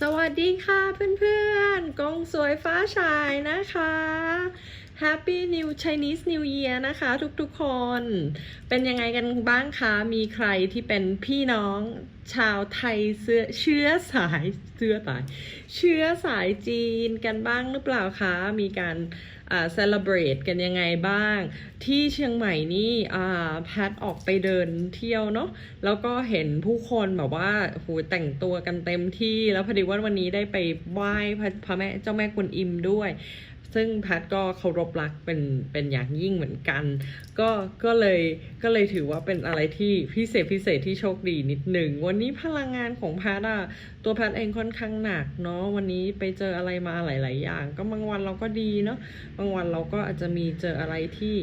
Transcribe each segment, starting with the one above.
สวัสดีค่ะเพื่อนๆกงสวยฟ้าชายนะคะ Happy New Chinese New Year นะคะทุกๆคน เป็นยังไงกันบ้างคะ มีใครที่เป็นพี่น้องชาวไทยเสื้อเชื้อสายเสื้อสาย เชื้อสายจีนกันบ้างหรือเปล่าคะ มีการอ่า celebrate กันยังไงบ้าง ที่เชียงใหม่นี่อ่าแพทออกไปเดินเที่ยวเนาะแล้วก็เห็นผู้คนแบบว่าโหแต่งตัวกันเต็มที่แล้วพอดีว่าวันนี้ได้ไปไหว้พระพระแม่เจ้าแม่กวนอิมด้วย ซึ่งแพทก็เคารพรักเป็นเป็นอย่างยิ่งเหมือนกัน ก็ก็เลยก็เลยถือว่าเป็นอะไรที่พิเศษพิเศษที่โชคดีนิดหนึ่ง วันนี้พลังงานของแพทอะตัวแพทเองค่อนข้างหนักเนาะวันนี้ไปเจออะไรมาหลาย ๆ อย่าง ก็บางวันเราก็ดีเนาะบางวันเราก็อาจจะมีเจออะไรที่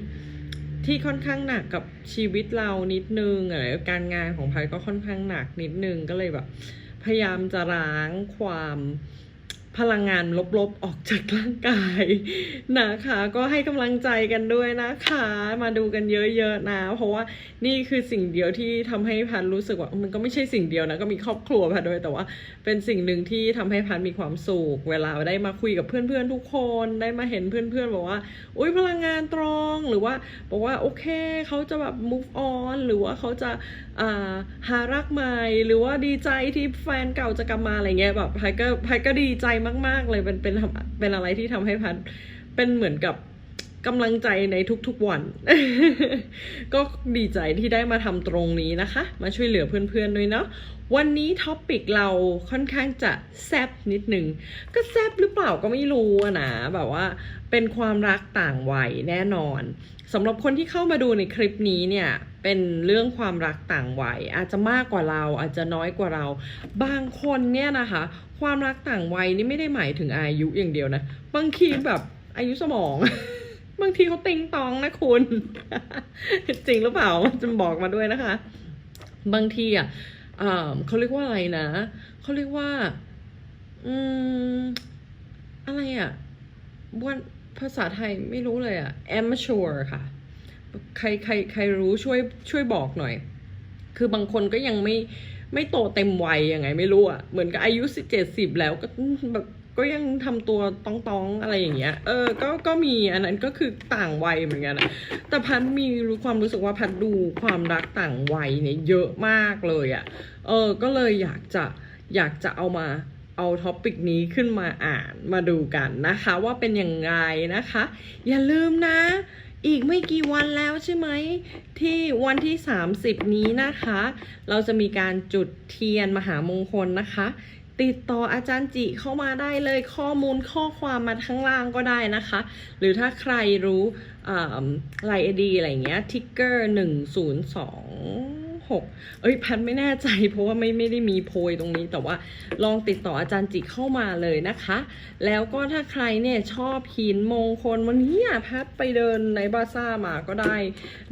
ที่ค่อนข้างหนักกับชีวิตเรานิดนึงอะไรการงานของพายก็ค่อนข้างหนักนิดนึงก็เลยแบบ พยายามจะล้างความ พลังงานลบๆ ออกจากร่างกายนะคะ ก็ให้กำลังใจกันด้วยนะคะ มาดูกันเยอะๆนะ เพราะว่านี่คือสิ่งเดียวที่ทำให้พันรู้สึกว่ามันก็ไม่ใช่สิ่งเดียวนะ ก็มีครอบครัวพันด้วยแต่ว่า เป็นสิ่งหนึ่งที่ทำให้พันมีความสุขเวลาได้มาคุยกับเพื่อนๆทุกคนได้มาเห็นเพื่อนๆบอกว่าอุ้ยพลังงานตรงหรือว่าบอกว่าโอเคเขาจะแบบ move on หรือว่าเขาจะ หารักใหม่ หรือว่าดีใจที่แฟนเก่าจะกลับมาอะไรเงี้ยแบบพายก็พายก็ดีใจมาก ๆ เลยเป็นเป็นเป็นอะไรที่ทำให้พันเป็นเหมือนกับกำลังใจในทุกๆวัน ก็ดีใจที่ได้มาทำตรงนี้นะคะ มาช่วยเหลือเพื่อนๆด้วยเนาะวันนี้ท็อปปิกเราค่อนข้างจะแซบนิดนึง ก็แซบหรือเปล่าก็ไม่รู้นะแบบว่าเป็นความรักต่างวัยแน่นอน สำหรับคนที่เข้ามาดูในคลิปนี้เนี่ยเป็นเรื่องความรักต่างวัยอาจจะมากกว่าเราอาจจะน้อยกว่าเรา บางคนเนี่ยนะคะ ความรักต่างวัยนี่ไม่ได้หมายถึงอายุอย่างเดียวนะ บางทีแบบอายุสมอง บางทีเขาติงตองนะคุณ จริงหรือเปล่าจะบอกมาด้วยนะคะ บางทีอะเขาเรียกว่าอะไรนะเขาเรียกว่า อืมอะไรอะวัน ภาษาไทยไม่รู้เลยอะ amateur ค่ะ ใครใครใครรู้ช่วยช่วยบอกหน่อย คือบางคนก็ยังไม่ไม่โตเต็มวัยยังไงไม่รู้อะเหมือนกับอายุสิบเจ็ดสิบแล้วก็แบบก็ยังทำตัวต้องตองอะไรอย่างเงี้ย เออ ก็ก็มีอันนั้นก็คือต่างวัยเหมือนกันอะแต่พันมีรู้ความรู้สึกว่าพันดูความรักต่างวัยเนี่ยเยอะมากเลยอะเออ ก็เลยอยากจะอยากจะเอามา เอาท็อปิกนี้ขึ้นมาอ่านมาดูกันนะคะ ว่าเป็นอยังไงนะคะ อย่าลืมนะ อีกไม่กี่วันแล้วใช่ไหม ที่วันที่ 30 นี้นะคะ เราจะมีการจุดเทียนมหามงคลนะคะ ติดต่ออาจารย์จิเข้ามาได้เลยข้อมูลข้อความมาข้างล่างก็ได้นะคะ หรือถ้าใครรู้ไลน์ดีอะไรเงี้ยทิกเกอร์หนึ่งศูนย์สอง หกเอ้ยพันไม่แน่ใจ เพราะว่าไม่ไม่ได้มีโพยตรงนี้ แต่ว่าลองติดต่ออาจารย์จิเข้ามาเลยนะคะ แล้วก็ถ้าใครเนี่ยชอบหินมงคลวันนี้อะพัดไปเดินในบาซ่ามาก็ได้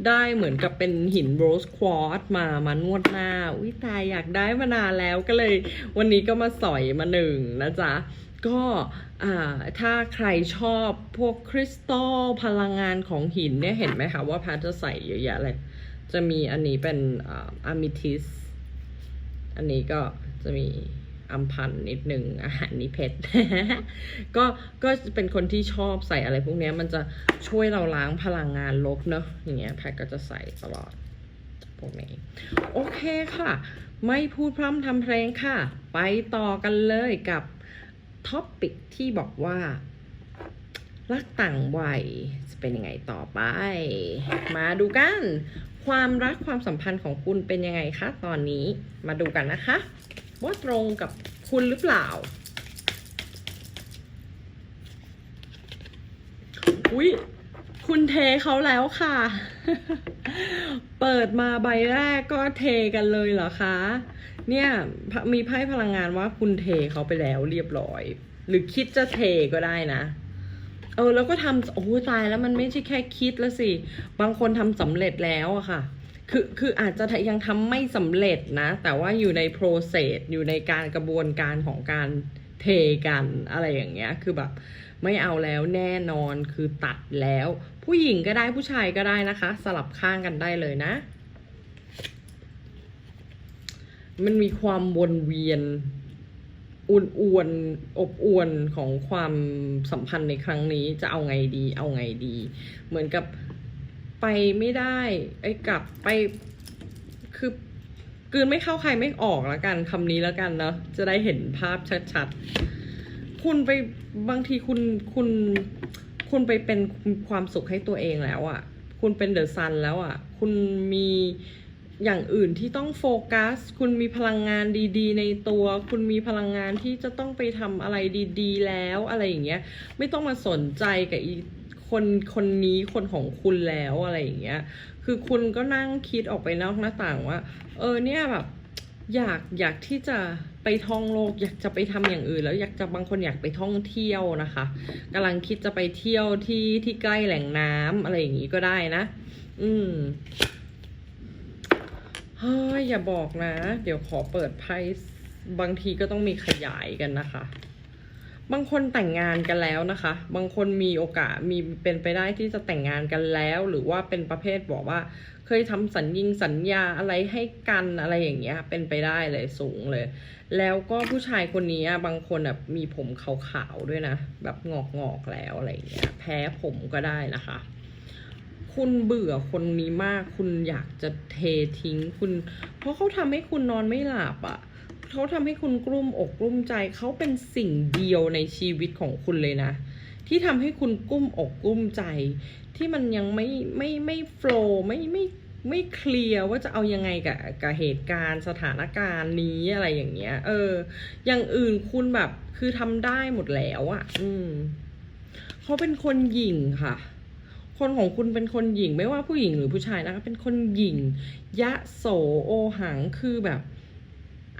ได้เหมือนกับเป็นหินโรสควอตมามานวดหน้าอุ้ยตายอยากได้มานานแล้วก็เลย วันนี้ก็มาสอยมาหนึ่งนะจ๊ะก็อ่าถ้าใครชอบพวกคริสตัลพลังงานของหินเนี่ยเห็นไหมคะว่าพัดจะใส่เยอะแยะเลย จะมีอันนี้เป็นอะมิทิส อันนี้ก็จะมีอัมพันนิดหนึ่งอาหารนี้เพชรก็ก็เป็นคนที่ชอบใส่อะไรพวกนี้มันจะช่วยเราล้างพลังงานลบเนอะอย่างเงี้ยแพทก็จะใส่ตลอดพวกนี้ โอเคค่ะ ไม่พูดพร่ำทำเพลงค่ะ ไปต่อกันเลยกับท็อปปิกที่บอกว่า รักต่างวัยจะเป็นยังไงต่อไป มาดูกัน ความรักความสัมพันธ์ของคุณเป็นยังไงคะตอนนี้มาดูกันนะคะ ว่าตรงกับคุณหรือเปล่าอุ๊ยคุณเทเขาแล้วค่ะ เปิดมาใบแรกก็เทกันเลยเหรอคะ เนี่ยมีไพ่พลังงานว่าคุณเทเขาไปแล้วเรียบร้อย หรือคิดจะเทก็ได้นะ เออแล้วก็ทำโอ้โหตายแล้วมันไม่ใช่แค่คิดแล้วสิ บางคนทำสำเร็จแล้วอะค่ะ คือคืออาจจะยังทำไม่สำเร็จนะ แต่ว่าอยู่ใน process อยู่ในการกระบวนการของการเทกันอะไรอย่างเงี้ย คือแบบ ไม่เอาแล้วแน่นอนคือตัดแล้ว ผู้หญิงก็ได้ผู้ชายก็ได้นะคะ สลับข้างกันได้เลยนะ มันมีความวนเวียน อุ่นอวนๆอบอวนของความสัมพันธ์ในครั้งนี้จะเอาไงดี เอาไงดี เหมือนกับไปไม่ได้ไอ้กลับไปคือกืนไม่เข้าใครไม่ออกแล้วกันคำนี้แล้วกันเนาะจะได้เห็นภาพชัดๆ คุณไปบางทีคุณคุณคุณไปเป็นความสุขให้ตัวเองแล้วอะ่ะ คุณเป็นเดอะซันแล้วอะ่ะ คุณมี อย่างอื่นที่ต้องโฟกัส คุณมีพลังงานดีๆ ในตัว คุณมีพลังงานที่จะต้องไปทำอะไรดีๆ แล้วอะไรอย่างเงี้ย ไม่ต้องมาสนใจกับอีคนคนนี้คนของคุณแล้วอะไรอย่างเงี้ย คือคุณก็นั่งคิดออกไปนอกหน้าต่างว่า เออเนี่ยแบบอยากอยากที่จะไปท่องโลก อยากจะไปทำอย่างอื่น แล้วอยากจะบางคนอยากไปท่องเที่ยวนะคะกำลังคิดจะไปเที่ยวที่ที่ใกล้แหล่งน้ำอะไรอย่างนี้ก็ได้นะ อืม เฮ้ยอย่าบอกนะ เดี๋ยวขอเปิดไพ่บางทีก็ต้องมีขยายกันนะคะ บางคนแต่งงานกันแล้วนะคะ บางคนมีโอกาสมีเป็นไปได้ที่จะแต่งงานกันแล้ว หรือว่าเป็นประเภทบอกว่า เคยทำสัญญิงสัญญาอะไรให้กันอะไรอย่างเงี้ย เป็นไปได้เลยสูงเลย แล้วก็ผู้ชายคนนี้บางคนแบบมีผมขาวๆด้วยนะ แบบงอกงอกๆแล้วอะไรอย่างเงี้ย แพ้ผมก็ได้นะคะ คุณเบื่อคนนี้มาก คุณอยากจะเททิ้งคุณ เพราะเขาทำให้คุณนอนไม่หลับอะเขาทำให้คุณกลุ้มอกกลุ้มใจเขาเป็นสิ่งเดียวในชีวิตของคุณเลยนะ ที่ทำให้คุณกุ้มอกกุ้มใจ ที่มันยังไม่ไม่ไม่โฟล์ไม่ไม่ไม่เคลียร์ว่าจะเอายังไงกับกับเหตุการณ์สถานการณ์นี้อะไรอย่างเงี้ย เออ อย่างอื่นคุณแบบคือทำได้หมดแล้วอะ่ะ อืมเขาเป็นคนหยิ่งค่ะ คนของคุณเป็นคนหยิ่งไม่ว่าผู้หญิงหรือผู้ชายนะคะ เป็นคนหยิ่งยะโสโอหังคือแบบ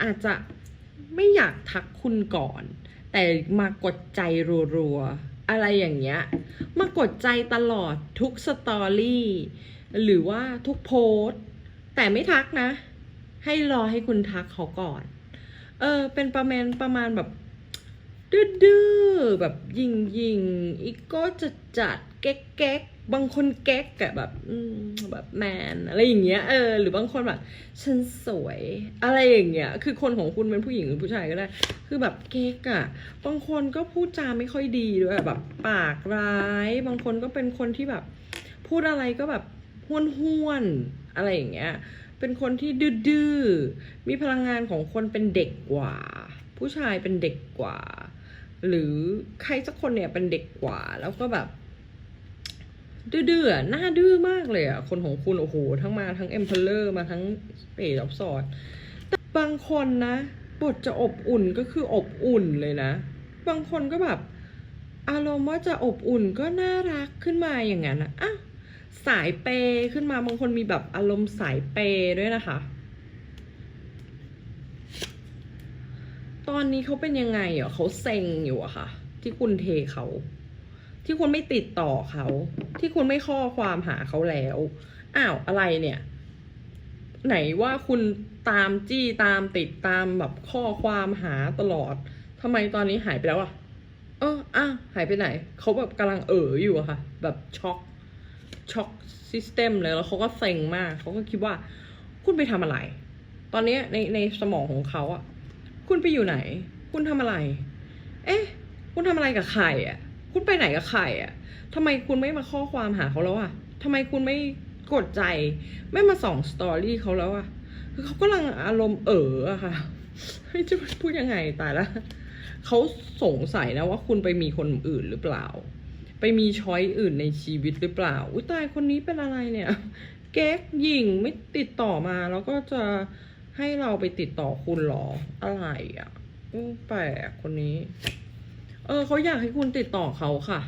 อาจจะไม่อยากทักคุณก่อน แต่มากดใจรัวๆ อะไรอย่างเงี้ย มากดใจตลอดทุกสตอรี่ หรือว่าทุกโพสต์แต่ไม่ทักนะ ให้รอให้คุณทักเขาก่อน เออ เป็นประมาณประมาณแบบดื้อๆแบบยิงยิงอีโก้จะจัดๆแก๊กแก๊ก บางคนแก๊กอะแบบอืมแบบแมนอะไรอย่างเงี้ยเออหรือบางคนแบบฉันสวย อะไรอย่างเงี้ยคือคนของคุณเป็นผู้หญิงหรือผู้ชายก็ได้ คือแบบเก๊กอะบางคนก็พูดจาไม่ค่อยดีด้วยแบบปากร้าย บางคนก็เป็นคนที่แบบ พูดอะไรก็แบบห้วนห้วนอะไรอย่างเงี้ยเป็นคนที่ดื้อมีพลังงานของคนเป็นเด็กกว่า ผู้ชายเป็นเด็กกว่า หรือใครสักคนเนี่ยเป็นเด็กกว่าแล้วก็แบบ ดื้อๆหน้าดื้อมากเลยอะ คนของคุณโอ้โห ทั้งมาทั้ง Emperor มาทั้งเปรตออฟสอดแต่บางคนนะ บทจะอบอุ่นก็คืออบอุ่นเลยนะ บางคนก็แบบ อารมณ์ว่าจะอบอุ่นก็น่ารักขึ้นมาอย่างนั้นอะอ้าวสายเปย์ขึ้นมาบางคนมีแบบอารมณ์สายเปย์ด้วยนะคะ ตอนนี้เขาเป็นยังไงอะเขาเซ็งอยู่อะค่ะ ที่คุณเทเขา ที่คุณไม่ติดต่อเขา ที่คุณไม่ข้อความหาเขาแล้วอ้าวอะไรเนี่ย ไหนว่าคุณตามจี้ตามติดตามแบบข้อความหาตลอดทำไมตอนนี้หายไปแล้วอะเอออ้าหายไปไหน เขาแบบกำลังเอ๋ออยู่อะค่ะ แบบช็อกช็อกซิสเต็มเลยแล้วเขาก็เซ็งมาก เขาก็คิดว่า คุณไปทำอะไร ตอนนี้ในในสมองของเขาอะคุณไปอยู่ไหน คุณทำอะไร เอ๊ะ คุณทำอะไรกับใครอะ คุณไปไหนกับใครอะทำไมคุณไม่มาข้อความหาเขาแล้วอะทำไมคุณไม่กดใจ ไม่มาส่องสตอรี่เขาแล้วอะคือเขากำลังอารมณ์เอ๋ออะค่ะเฮ้จะพูดยังไงตายละเขาสงสัยนะว่าคุณไปมีคนอื่นหรือเปล่า ไปมีช้อยอื่นในชีวิตหรือเปล่า อุ้ยตายคนนี้เป็นอะไรเนี่ย เก๊กหญิงไม่ติดต่อมา แล้วก็จะให้เราไปติดต่อคุณเหรออะไรอะแปลกคนนี้ เออเขาอยากให้คุณติดต่อเขาค่ะ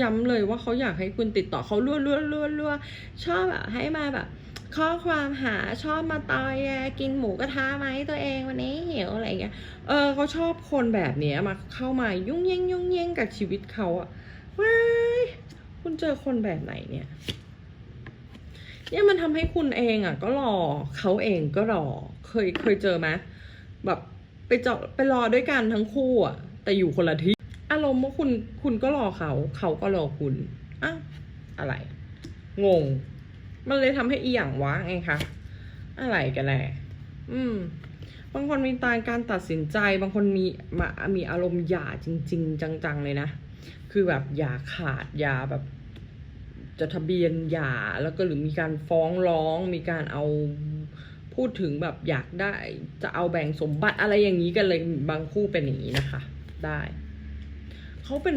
ย้ำเลยว่าเขาอยากให้คุณติดต่อเขารั่วรั่วรั่วรั่วชอบแบบให้มาแบบ ข้อความหาชอบมาตอยกินหมูกระทะไหมตัวเองวันนี้หิวอะไรเงี้ย เออเขาชอบคนแบบเนี้ยมาเข้ามายุ่งเย่งยุ่งเย่งกับชีวิตเขาอะว้ายคุณเจอคนแบบไหนเนี่ย เนี่ยมันทำให้คุณเองอะก็รอเขาเองก็รอ เคยเคยเจอไหมแบบไปเจาะไปรอด้วยกันทั้งคู่อะ แต่อยู่คนละที่ อารมณ์ว่าคุณคุณก็รอเขา เขาก็รอคุณอ้าวอะไร งง มันเลยทำให้อีหยังวะไงคะอะไรกันแน่อืม บางคนมีตาการตัดสินใจ บางคนมีมามีอารมณ์หย่าจริง ๆ จังๆเลยนะ คือแบบหย่าขาดหย่าแบบจะทะเบียนหย่าแล้วก็หรือมีการฟ้องร้องมีการเอาพูดถึงแบบอยากได้จะเอาแบ่งสมบัติอะไรอย่างนี้กันเลยบางคู่เป็นอย่างนี้นะคะ ได้เขาเป็น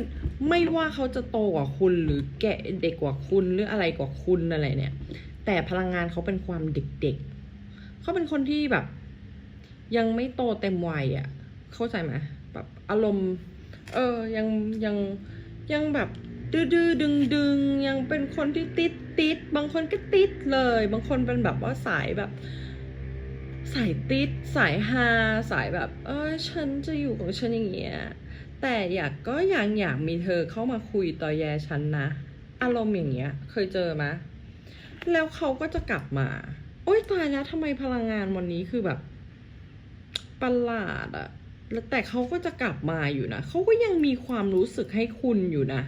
ไม่ว่าเขาจะโตกว่าคุณหรือแก่เด็กกว่าคุณหรืออะไรกว่าคุณอะไรเนี่ย แต่พลังงานเขาเป็นความเด็กๆเขาเป็นคนที่แบบ ยังไม่โตเต็มวัยอะ่ะ เข้าใจไหมแบบอารมณ์ เออยังยังยังแบบดื้อดึงดึงยังเป็นคนที่ติดติดบางคนก็ติดเลย บางคนเป็นแบบว่าสายแบบ สายติดสายฮาสายแบบเออฉันจะอยู่ของฉันอย่างเงี้ยแต่อยากก็ยังอยากมีเธอเข้ามาคุยต่อแยฉันนะ อารมณ์อย่างเงี้ย เคยเจอไหมแล้วเขาก็จะกลับมา โอ๊ยตายแล้วทำไมพลังงานวันนี้คือแบบประหลาดอะแล้วแต่เขาก็จะกลับมาอยู่นะเขาก็ยังมีความรู้สึกให้คุณอยู่นะ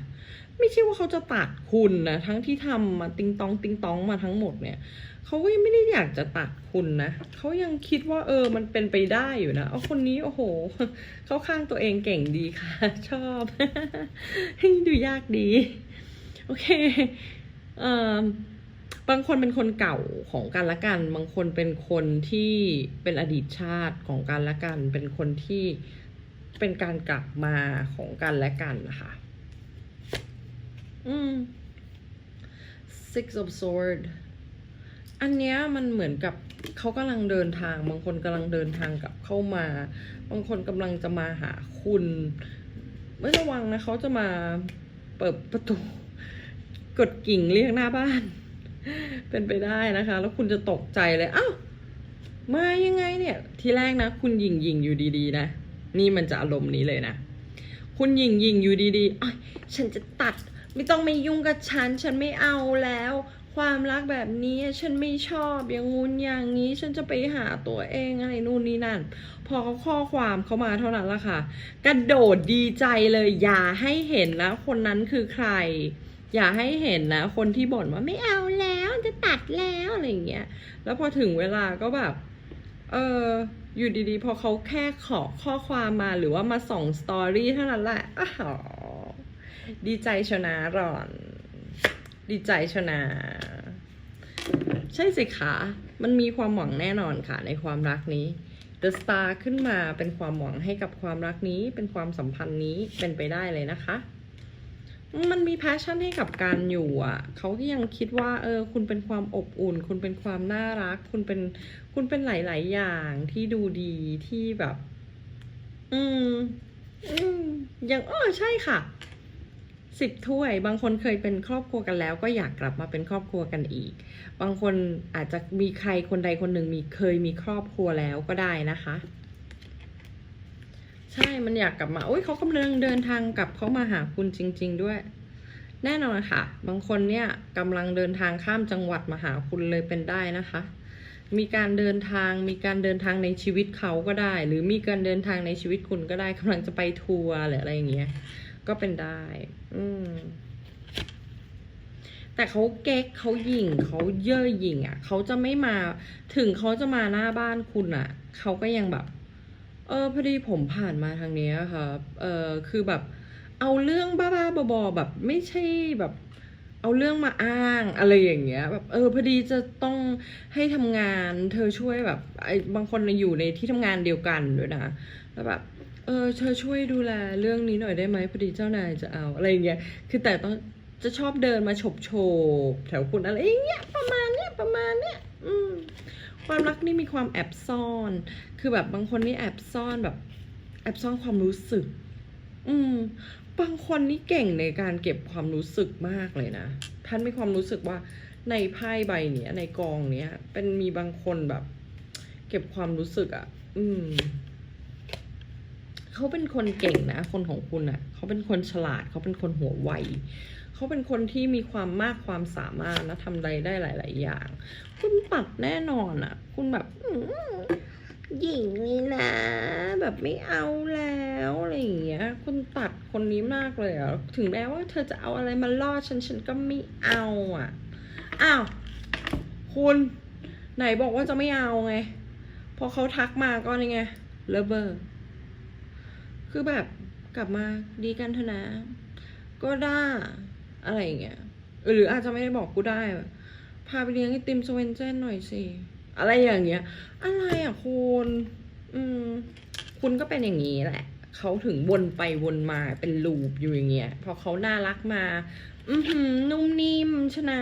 ไม่ใช่ว่าเขาจะตัดคุณนะทั้งที่ทำมาติงตอง ติงตองมาทั้งหมดเนี่ยเขาก็ยังไม่ได้อยากจะตัดคุณนะเขายังคิดว่าเออมันเป็นไปได้อยู่นะเอาคนนี้โอ้โหเขาข้างตัวเองเก่งดีค่ะ ชอบดูยากดี โอเคเอ่อบางคนเป็นคนเก่าของกันและกัน บางคนเป็นคนที่เป็นอดีตชาติของกันและกัน เป็นคนที่เป็นการกลับมาของกันและกันนะคะ อืม six of sword อันเนี้ยมันเหมือนกับเขากำลังเดินทาง บางคนกำลังเดินทางกลับเข้ามา บางคนกำลังจะมาหาคุณ ไม่ระวังนะเขาจะมาเปิดประตู กดกิ่งเรียกหน้าบ้าน เป็นไปได้นะคะ แล้วคุณจะตกใจเลยอ้าวมายังไงเนี่ย ทีแรกนะ คุณยิงยิงอยู่ดีๆนะ นี่มันจะอารมณ์นี้เลยนะ คุณยิงยิงอยู่ดีๆอ้ยฉันจะตัด ไม่ต้องมายุ่งกับฉัน ฉันไม่เอาแล้ว ความรักแบบนี้ฉันไม่ชอบอย่างงู้นอย่างนี้ ฉันจะไปหาตัวเองอะไรนู่นนี่นั่น พอเขาข้อความเขามาเท่านั้นละค่ะ กระโดดดีใจเลยอย่าให้เห็นนะคนนั้นคือใคร อย่าให้เห็นนะ คนที่บ่นว่าไม่เอาแล้วจะตัดแล้วอะไรอย่างเงี้ยแล้วพอถึงเวลาก็แบบเอออยู่ดีๆ พอเขาแค่ขอข้อความมาหรือว่ามาส่องสตอรี่เท่านั้นแหละอ้าว ดีใจชนะรอน ดีใจชนะ ใช่สิคะมันมีความหวังแน่นอนค่ะในความรักนี้ The Star ขึ้นมาเป็นความหวังให้กับความรักนี้ เป็นความสัมพันธ์นี้เป็นไปได้เลยนะคะ มันมีแพชชั่นให้กับการอยู่อะเขาก็ยังคิดว่า เออ คุณเป็นความอบอุ่น คุณเป็นความน่ารัก คุณเป็น คุณเป็นหลาย ๆ อย่างที่ดูดีที่แบบ อืม อืมย่างอ้อใช่ค่ะ สิบถ้วย บางคนเคยเป็นครอบครัวกันแล้ว ก็อยากกลับมาเป็นครอบครัวกันอีก บางคนอาจจะมีใครคนใดคนหนึ่งมีเคยมีครอบครัวแล้วก็ได้นะคะ ใช่มันอยากกลับมาโอ้ยเขากำลังเดินทางกลับเขามาหาคุณจริง ๆ ด้วย แน่นอนค่ะ บางคนเนี่ยกำลังเดินทางข้ามจังหวัดมาหาคุณเลยเป็นได้นะคะมีการเดินทาง มีการเดินทางในชีวิตเขาก็ได้ หรือมีการเดินทางในชีวิตคุณก็ได้กำลังจะไปทัวร์หรืออะไรอย่างเงี้ย ก็เป็นได้ อืม แต่เขาเก๊กเขาหยิ่งเขาเย่อหยิ่งอะเขาจะไม่มาถึงเขาจะมาหน้าบ้านคุณอะเขาก็ยังแบบ เออพอดีผมผ่านมาทางเนี้ยครับเออคือแบบ เอาเรื่องบ้าๆบอๆแบบ ไม่ใช่แบบเอาเรื่องมาอ้างอะไรอย่างเงี้ยแบบเออพอดีจะต้องให้ทำงาน เธอช่วยแบบไอ้บางคนอยู่ในที่ทำงานเดียวกันด้วยนะแล้วแบบ เออเธอช่วยดูแลเรื่องนี้หน่อยได้ไหมพอดีเจ้านายจะเอาอะไรอย่างเงี้ยคือแต่ต้องจะชอบเดินมาฉบโฉบแถวคุณอะไรอย่างเงี้ยประมาณเนี้ยประมาณเนี้ยอืมความรักนี่มีความแอบซ่อน คือแบบบางคนนี่แอบซ่อนแบบ แอบซ่อนความรู้สึก อืม บางคนนี่เก่งในการเก็บความรู้สึกมากเลยนะ ท่านมีความรู้สึกว่าในไพ่ใบเนี้ยในกองเนี้ย เป็นมีบางคนแบบ เก็บความรู้สึกอะ่ะ อืม เขาเป็นคนเก่งนะ คนของคุณอะ่ะ เขาเป็นคนฉลาด เขาเป็นคนหัวไวเขาเป็นคนที่มีความมากความสามารถนะทำใดได้หลาย ๆ อย่าง คุณปัดแน่นอนอะ่ะ คุณแบบหญิงนี่นะ แบบไม่เอาแล้วอะไรอย่างเงี้ย คุณตัดคนนี้มากเลยอะ่ะถึงแม้ว่าเธอจะเอาอะไรมาล่อฉันฉันก็ไม่เอาอะอ้าวคุณไหนบอกว่าจะไม่เอาไงพพอเขาทักมาก็นี่ไงเลเบอร์ คือแบบกลับมาดีกันเถอะนะ ก็ได้อะไรอย่างเงี้ยหรืออาจจะไม่ได้บอกกูได้แบบพาไปเลี้ยงไอติมสเวนเจนหน่อยสิ อะไรอย่างเงี้ย อะไรอะคุณอืม คุณก็เป็นอย่างนี้แหละ เขาถึงวนไปวนมาเป็นลูปอยู่อย่างเงี้ย พอเขาน่ารักมา อือหือนุ่มนิ่มชนะ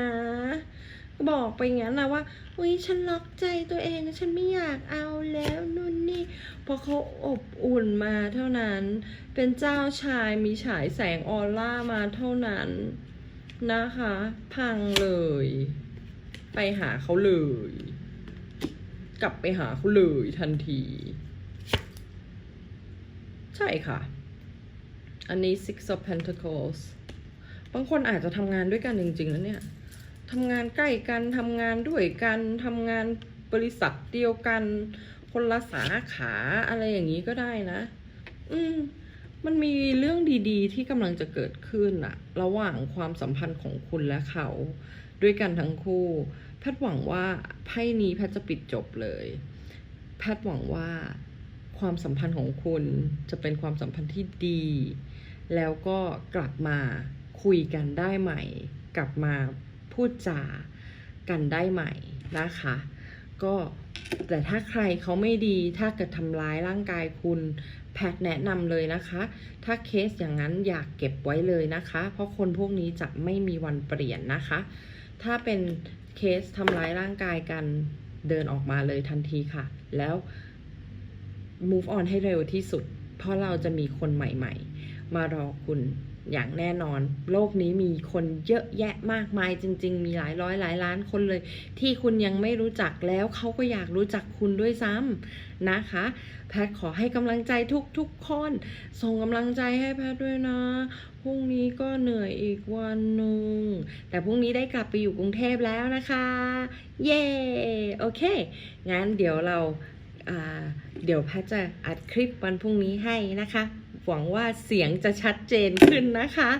บอกไปอย่างนั้นนะว่าอุ้ยฉันล็อกใจตัวเองฉันไม่อยากเอาแล้วนู่นนี่พอเขาอบอุ่นมาเท่านั้น เป็นเจ้าชายมีฉายแสงออร่ามาเท่านั้นนะคะ พังเลย ไปหาเขาเลย กลับไปหาเขาเลยทันที ใช่ค่ะ อันนี้ Six of Pentacles บางคนอาจจะทำงานด้วยกันจริงๆแล้วเนี่ย ทำงานใกล้กันทำงานด้วยกันทำงานบริษัทเดียวกัน คนละสาขาอะไรอย่างนี้ก็ได้นะ อืมมันมีเรื่องดีๆ ที่กำลังจะเกิดขึ้นอะระหว่างความสัมพันธ์ของคุณและเขา ด้วยกันทั้งคู่ แพทย์หวังว่าไพ่นี้แพทย์จะปิดจบเลย แพทย์หวังว่าความสัมพันธ์ของคุณจะเป็นความสัมพันธ์ที่ดี แล้วก็กลับมาคุยกันได้ใหม่ กลับมา พูดจากันได้ใหม่นะคะ ก็แต่ถ้าใครเขาไม่ดีถ้าเกิดทำร้ายร่างกายคุณแพทย์แนะนำเลยนะคะ ถ้าเคสอย่างนั้นอยากเก็บไว้เลยนะคะ เพราะคนพวกนี้จะไม่มีวันเปลี่ยนนะคะ ถ้าเป็นเคสทำร้ายร่างกายกันเดินออกมาเลยทันทีค่ะ แล้ว move on ให้เร็วที่สุด เพราะเราจะมีคนใหม่ ๆ มารอคุณ อย่างแน่นอน โลกนี้มีคนเยอะแยะมากมายจริง ๆ มีหลายร้อยหลายล้านคนเลย ที่คุณยังไม่รู้จักแล้วเขาก็อยากรู้จักคุณด้วยซ้ำนะคะ แพทย์ขอให้กำลังใจทุกๆคนส่งกำลังใจให้แพทย์ด้วยนะพรุ่งนี้ก็เหนื่อยอีกวันหนึ่ง แต่พรุ่งนี้ได้กลับไปอยู่กรุงเทพแล้วนะคะ เย้โอเค งั้นเดี๋ยวเราอ่าเดี๋ยวแพทย์จะอัดคลิปวันพรุ่งนี้ให้นะคะ หวังว่าเสียงจะชัดเจนขึ้นนะคะ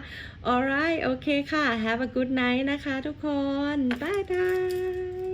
alright โอเคค่ะ have a good night นะคะทุกคนบายบาย